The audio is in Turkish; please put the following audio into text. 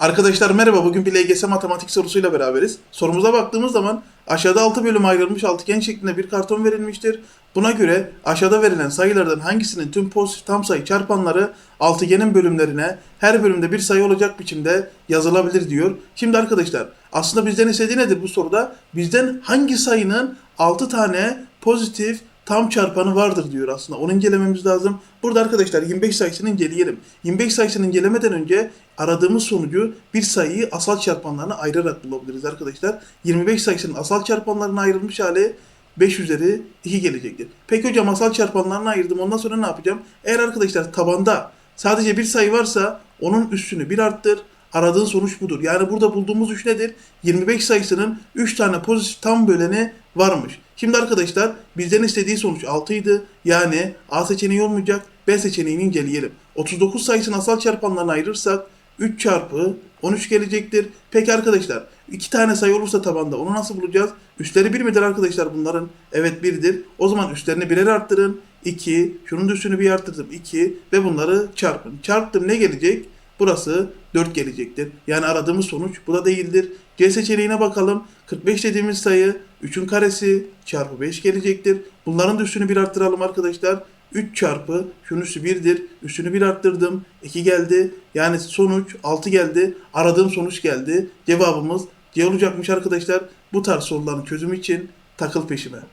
Arkadaşlar merhaba. Bugün bir LGS matematik sorusuyla beraberiz. Sorumuza baktığımız zaman aşağıda 6 bölüm ayrılmış altıgen şeklinde bir karton verilmiştir. Buna göre aşağıda verilen sayılardan hangisinin tüm pozitif tam sayı çarpanları altıgenin bölümlerine her bölümde bir sayı olacak biçimde yazılabilir diyor. Şimdi arkadaşlar aslında bizden istediği nedir bu soruda? Bizden hangi sayının 6 tane pozitif tam çarpanı vardır diyor aslında. Onu incelememiz lazım. Burada arkadaşlar 25 sayısını inceleyelim. 25 sayısını incelemeden önce aradığımız sonucu bir sayıyı asal çarpanlarına ayırarak bulabiliriz arkadaşlar. 25 sayısının asal çarpanlarına ayrılmış hali 5 üzeri 2 gelecektir. Peki hocam asal çarpanlarına ayırdım. Ondan sonra ne yapacağım? Eğer arkadaşlar tabanda sadece bir sayı varsa onun üstünü bir arttır. Aradığın sonuç budur. Yani burada bulduğumuz üç nedir? 25 sayısının 3 tane pozitif tam böleni varmış. Şimdi arkadaşlar bizden istediği sonuç 6 idi. Yani A seçeneği olmayacak. B seçeneğini inceleyelim. 39 sayısını asal çarpanlarına ayırırsak 3 çarpı 13 gelecektir. Peki arkadaşlar iki tane sayı olursa tabanda onu nasıl bulacağız? Üstleri 1 midir arkadaşlar bunların? Evet 1'dir. O zaman üstlerini birer arttırın. 2, şunun üstünü bir arttırdım 2 ve bunları çarpın. Çarptım ne gelecek? Burası 4 gelecektir. Yani aradığımız sonuç bu da değildir. C seçeneğine bakalım. 45 dediğimiz sayı 3'ün karesi çarpı 5 gelecektir. Bunların da üstünü bir arttıralım arkadaşlar. 3 çarpı şunun üstü 1'dir. Üstünü 1 arttırdım. 2 geldi. Yani sonuç 6 geldi. Aradığım sonuç geldi. Cevabımız C olacakmış arkadaşlar. Bu tarz soruların çözümü için takıl peşime.